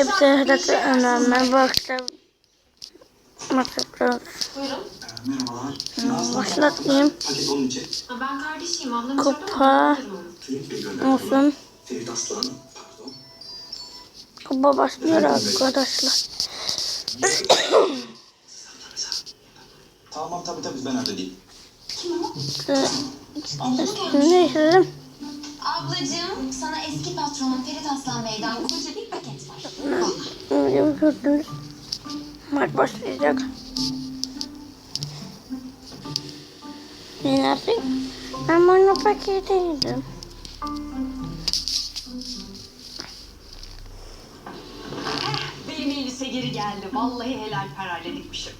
Hepsi hırdatı önemli. Bakta masraflar. Buyurun. Merhabalar. Başlatayım. Ben kardeşiyim. Ablam Kupa. Olsun. Kuba başlıyor arkadaşlar. Tamam tabii tabii ben halledeyim. Şimdi işledim. Ablacığım sana eski patronun Ferit Aslan Bey'den koca bir paket var. Şimdi gördünüz. Maç başlayacak. Ne artık? Ben bunu paketiydim. Benim elbise geri geldi. Vallahi helal parayla dikmişim.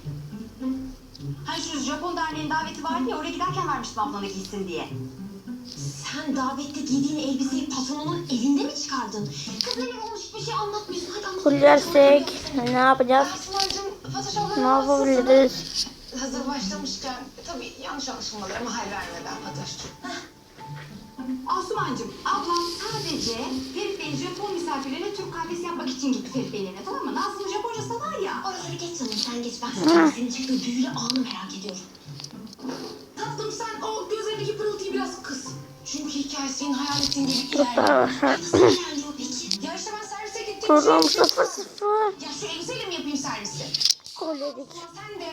Ha şu Japon derneğin daveti vardı ya oraya giderken vermiştim ablana giysin diye. Sen davette giydiğin elbiseyi patronunun elinde mi çıkardın? Kız neler olmuş hiçbir şey anlatmıyorsun. Hadi anlat. Kullersek ne yapacağız? Ne yapabiliriz? Hazır başlamışken tabii yanlış anlaşılmalara mahal vermeden Fatoş. Asumancığım ablam sadece Ferit Bey'in Japon misafirlerine Türk kahvesi yapmak için gitti Ferit Bey'in evine tamam mı? Nazlı'nın Japoncası var ya. Oraları geç canım sen geç. Ben senin çıktığı büyülü anı merak ediyorum. Tatlım sen o gözlerindeki pırıltıyı biraz kıs. Çünkü hikayesi senin hayal ettiğin gibi ilerliyor. başlar. Nasıl ilerliyor peki? Ya işte ben servise gittim. Program sıfır sıfır. Ya şu elbiseyle mi yapayım servisi? Gol yedik. Ya sen de.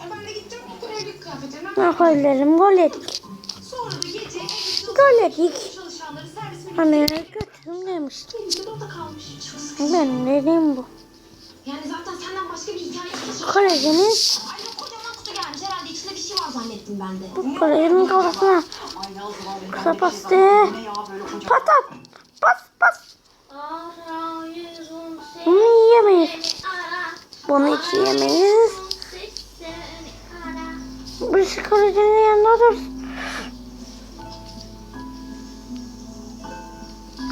Ya ben de gittim kuryelik kıyafetlerimden. Ne hallerim gol yedik. Sonra da gece Gol yedik. çalışanları servis menüsüne götürüm demiştim. elimde orada kalmış. Ben dediğim bu. Yani zaten senden başka bir hikaye yok. Kalecinin Ay kocaman kutu gelmiş herhalde içinde bir şey var zannettim ben de. bu kalecinin kafasına Kısa bir pas de. var. Bu ne ya böyle kocaman. Patat. Pas pas. Bunu yiyemeyiz. Bunu hiç yiyemeyiz. Birisi kalecinin yanında dur.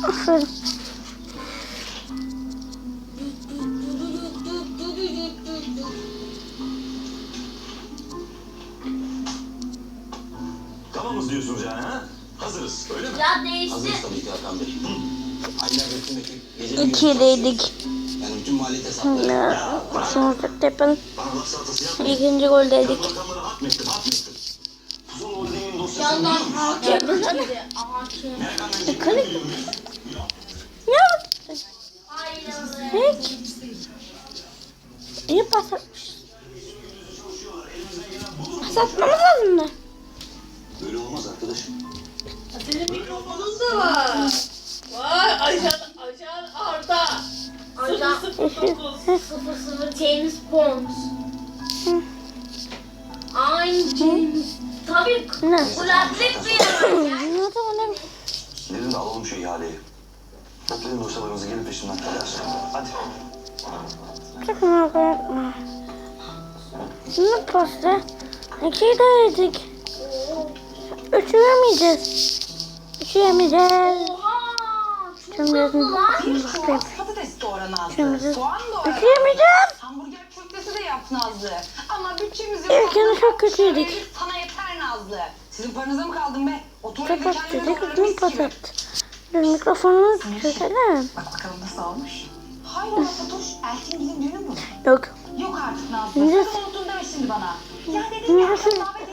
Aferin. Tamamız diyorsunuz yani ha? Hazırız öyle mi? Ya değişti. Hazırız tabii ki Hakan Bey. Aylar bütün ekip gecenin İkideydik. Yani bütün maliyet hesapları. Sonra tepen Bana laf salatası yapma. ikinci goldeydik. Rakamları atmıştım atmıştım. Son holdingin dosyası Yandan biliyor musun? hakim dedi. Hakim. Merak etmeyin. Kale. Ya. Hiç. İyi pas atmış. Pas atmamız lazım da. Olmaz arkadaşım. Senin mikrofonun da var. Vay ajan, ajan Arda. Ajan 00 James Bond. Aynı James. Tabii Ne? kulaklık bir Ne zaman Gidin de alalım şu ihaleyi. Toplayın dosyalarınızı gelin peşimden. Hadi. Çok merak etme. Ne pasta? İkiyi de yedik. Çok Şimdi hızlı lan. bakayım. Patates doğra Nazlı. Soğan doğra. yemeyeceğiz. Hamburger köftesi de yap Nazlı. Ama bütçemiz yok. İlkini çok kötü yedik. Sana yeter Nazlı. Sizin paranıza mı kaldım be? Otur evde kendine Dün mis gibi. pas attı. Bir mikrofonu çözelim. Bak bakalım nasıl olmuş. Hayrola Fatoş, Elçingil'in düğünü mü? Yok. Yok artık Nazlı. Sakın unuttun deme şimdi bana. Ya dedim ya davet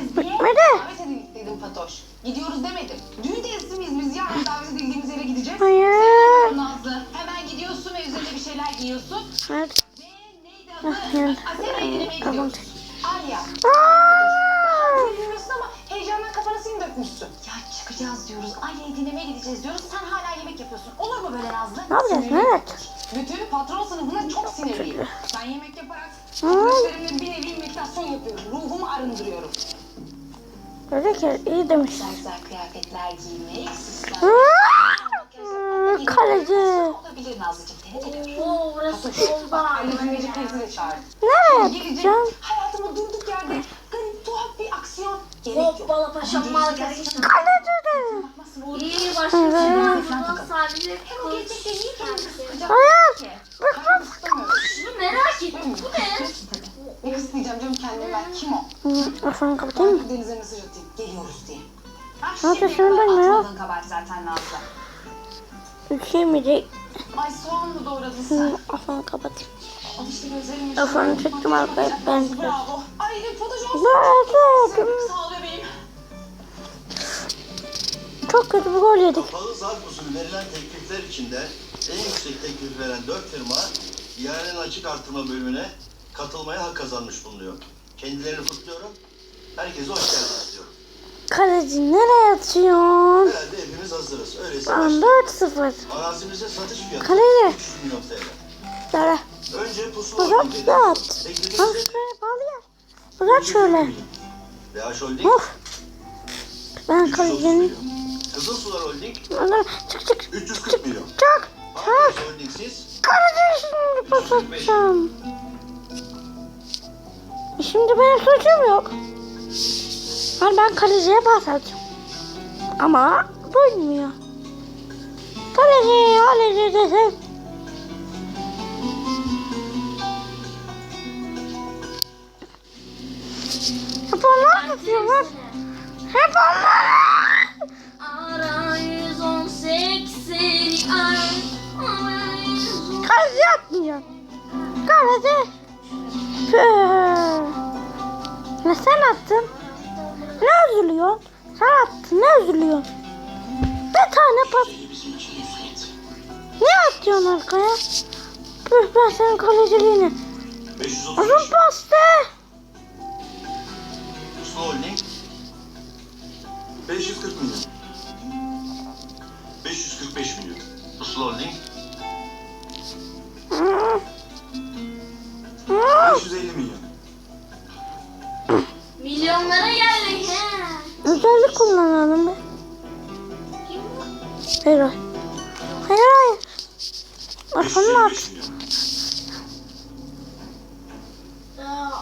Bitmedi. Davet edildik dedim Fatoş. Gidiyoruz demedim. Düğün miyiz biz yarın davet edildiğimiz yere gideceğiz. Hayır. Nazlı hemen gidiyorsun ve üzerine bir şeyler giyiyorsun. Hadi. Ve neydi Ah, adı? yani. Asena'yı dinlemeye Tamam. gidiyoruz. Arya. Aa! Bilmiyorsun ama heyecandan kafanı sil dökmüşsün. Ya çıkacağız diyoruz. Arya'yı dinlemeye gideceğiz diyoruz. Sen hala yemek yapıyorsun. Olur mu böyle Nazlı? Ne yapacağız? Sinirli. Yapacağız? Bütün patron sınıfına çok sinirliyim. Ben yemek yaparak arkadaşlarımla bir nevi meditasyon yapıyorum. Ruhumu arındırıyorum. Öyle ki iyi demiş. Kaleci. Oo burası. Nereye Gelecek. yapacağım? Hayatıma durduk yerde garip tuhaf bir aksiyon. Gerek yok. Hoppala paşam arkadaşım. Kaleci de. Nasıl olur? İyi. Buradan sadece sıkacak? Hayır. Şunu merak ettim. Bu ne? Ne kısıtlayacağım canım kendime ben kim o? Mikrofonu kapatayım mı? Ben Deniz'e mesaj atayım. Geliyoruz diye. Ha, Ne yapıyorsun ben ya? Atmadığın kabahat zaten Nazlı. Üç yemeyecek. Ay soğan mı doğradın sen? Kafamı kapatayım. Al işte gözlerim Kafanı çektim arkaya ben. Bravo. Ay fotoğraf olsun. Böyle Sağ ol bebeğim. çok kötü bir gol yedik. Kapalı zarf usulü verilen teklifler içinde en yüksek teklif veren dört firma ihalenin açık artırma bölümüne katılmaya hak kazanmış bulunuyor. Kendilerini kutluyorum. Herkese hoş geldiniz diyorum. Kaleci nereye atıyorsun? Herhalde hepimiz hazırız. Öyleyse başlayalım. 4-0. Arazimize satış fiyatı Kaleci. 300 milyon TL. Dara. Önce pusula Uzat holding'e uzat. dönüyoruz. Al Teklifimize şuraya bağlı ya. Uzat şöyle. DH Holding Of. Ben 330 kalecinin... milyon. Kızılsular Holding Lan Çık çık 340 milyon. çık. Holding siz Kaleci şimdi pas atacağım. Şimdi benim suçum yok. Yani ben kaleciye pas atacağım. Ama duymuyor. Kaleci, kaleci desek. Hep onlar tutuyorlar. Hep onlar. Ara 118 seni ara. Ara 118. Kaleci atmıyor. Kaleci. Püh. Ne sen attın? Ne üzülüyorsun? Sen attın ne üzülüyorsun? Bir tane pas. Niye atıyorsun arkaya? Püh ben senin kaleciliğini. 535 Uzun pastı. Pusula Holding 540 milyon. 545 milyon. Pusula Holding Hı. Hı. 550 milyon. Milyonlara geldik. Özellik kullanalım be. Hayır hayır. Hayır hayır. Arkamı at. 525 milyon. Ya,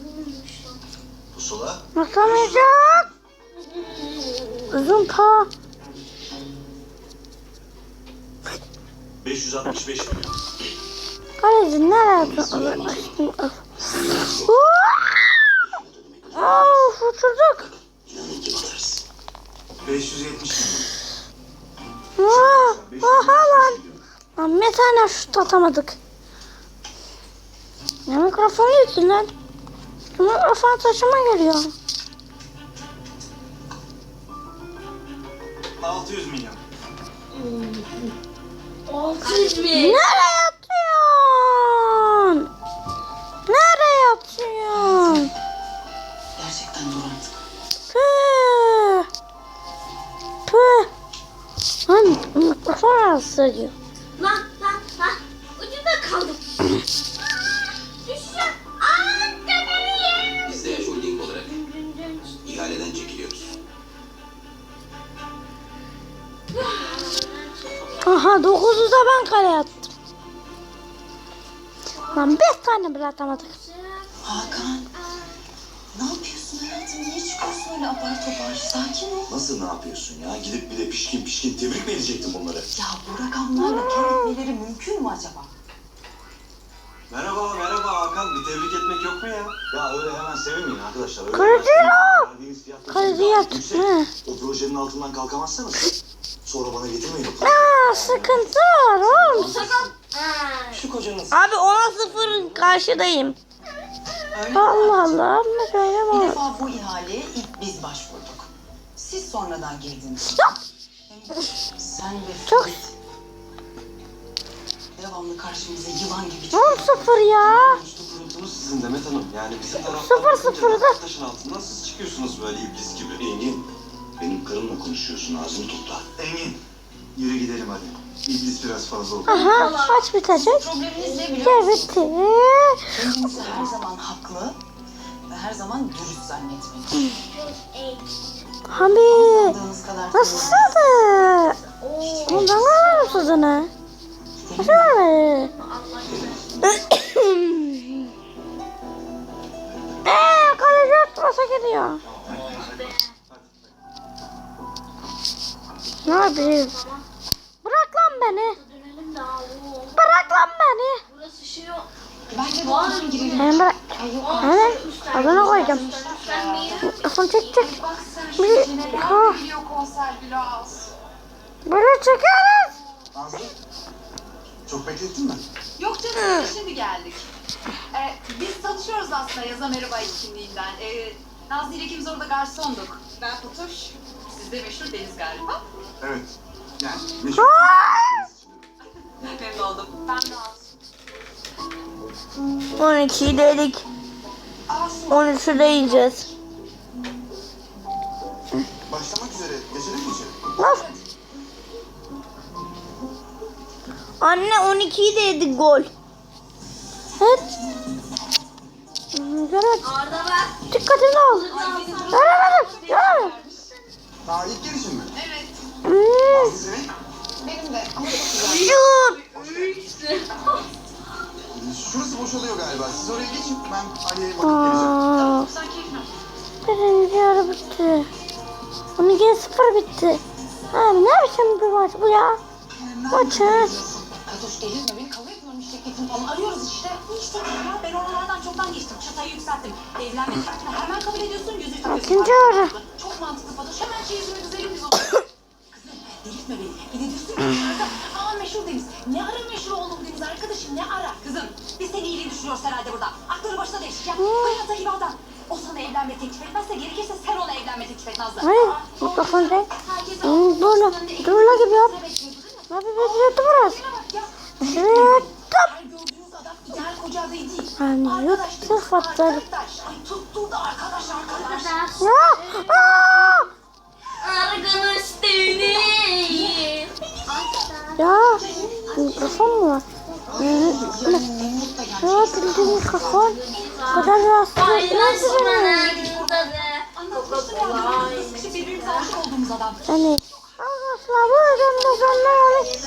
bulmuş lan. Pusula Atamayacak. Uzun pa. 565 milyon. Kaleci nereye atıyorsun? Uçurduk. 570 milyon. Aa, Oha lan. Lan bir tane şut atamadık. Ne mikrofonu yüzünden. Şu mikrofon taşıma geliyor. 600 milyon. 600 bin. Nereye rahatsız ediyor. Lan lan lan. Ucunda kaldım. Düşeceğim. Aa kamerayı. Biz de holding olarak ihaleden çekiliyoruz. Aha dokuzu da ben kaleye attım. Lan beş tane bile atamadık. Hakan. Apar topar? Sakin ol. Nasıl ne yapıyorsun ya? Gidip bir de pişkin pişkin tebrik mi edecektin bunları? Ya bu rakamlarla kar etmeleri mümkün mü acaba? Merhaba merhaba Hakan. Bir tebrik etmek yok mu ya? Ya öyle hemen sevinmeyin arkadaşlar. Öyle yüksek. He. O projenin altından kalkamazsanız sonra bana getirmeyin o Aa sıkıntı var oğlum. Ha. Şu kocanız. Abi 10'a 0 karşıdayım. Öyle mi? Allah Allah şöyle Bir defa bu ihaleye ilk biz başvurduk. Siz sonradan girdiniz. Sen ve Çok- Filiz devamlı karşımıza yılan gibi 10 0 ya. Kuruntunuz sizin Demet Hanım. Yani bizim taraftan Sıfır bakınca sıfırda. da taşın altından siz çıkıyorsunuz böyle iblis gibi. Engin, benim karımla konuşuyorsun ağzını topla. Engin, yürü gidelim hadi. İblis biraz fazla oldu. Aha maç bitecek. Probleminiz ne biliyor Evet musun? bitti. Kendinizi her zaman haklı her zaman dürüst zannetmeyin. Abi kadar nasıldı? Ondan var mısın ne? Nasıl var? Eee kaleci atmasa gidiyor. Ne yapayım? Bırak lan beni. Bırak lan beni. Burası şey o. Bence de oradan girelim. Hemen bırak. Hemen. Sen bir Mikrofon çek çek. Bir, ha, böyle çekeriz. Nazlı, Çok beklettin mi? Yok canım şimdi geldik. Ee, biz tanışıyoruz aslında Yaza Merhaba etkinliğinden. Ee, Nazlı ile ikimiz orada garsonduk. Ben Fatoş. Siz de meşhur Deniz galiba. Evet. Yani meşhur. Memnun oldum. Ben de Aslı. 12'yi dedik. 13'ü de yiyeceğiz. Başlamak üzere. Geçelim mi içeri? Nasıl? Anne 12'yi de yedik gol. Evet. Evet. Dikkatini al. Göremedim. Göremedim. Daha ilk gelişim mi? Evet. Hmm. Benim de ama çok güzel. Şurası boşalıyor galiba. Siz oraya geçin. Ben Ali'ye bakıp geleceğim. Aa, Sen keyfine. birinci yarı bitti. 12'ye 0 bitti. Abi ne biçim bir maç bu ya? Maçı. Fatoş delirme beni kavga etmiyorum işte teklifim falan arıyoruz işte. İşte ya ben oralardan çoktan geçtim. Çatayı yükselttim. Evlenmek teklifini hemen kabul ediyorsun. Yüzüğü takıyorsun. İkinci ara. Çok mantıklı Fatoş. Hemen çeyizimi düzelim delirtme beni. Diyorsun ki dışarıda. Aa meşhur Deniz. Ne ara meşhur oldum Deniz arkadaşım ne ara. Kızım biz senin iyiliğini düşünüyoruz herhalde burada. Aklını başına değişecek. Hayata gibi adam. O sana evlenme teklif etmezse gerekirse sen ona evlenme teklif et Nazlı. Hayır. Mikrofon çek. Hmm, Böyle. Durla gibi yap. Abi bekletti burası. Evet. Değil. Yani arkadaş arkadaş. Ya. Arkadaş değil. Ya. Mikrofon mu Ya bildiğin mikrofon. O kadar rahatsız etmez beni. Yani. Arkadaşlar bu yüzden mikrofonlar alayım.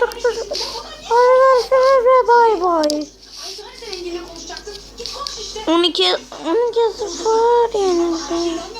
Çok güzel. Arkadaşlar ve bay bay. Ay hani sen Engin'le konuşacaktın? Git konuş işte. 12 12 0 yenildi.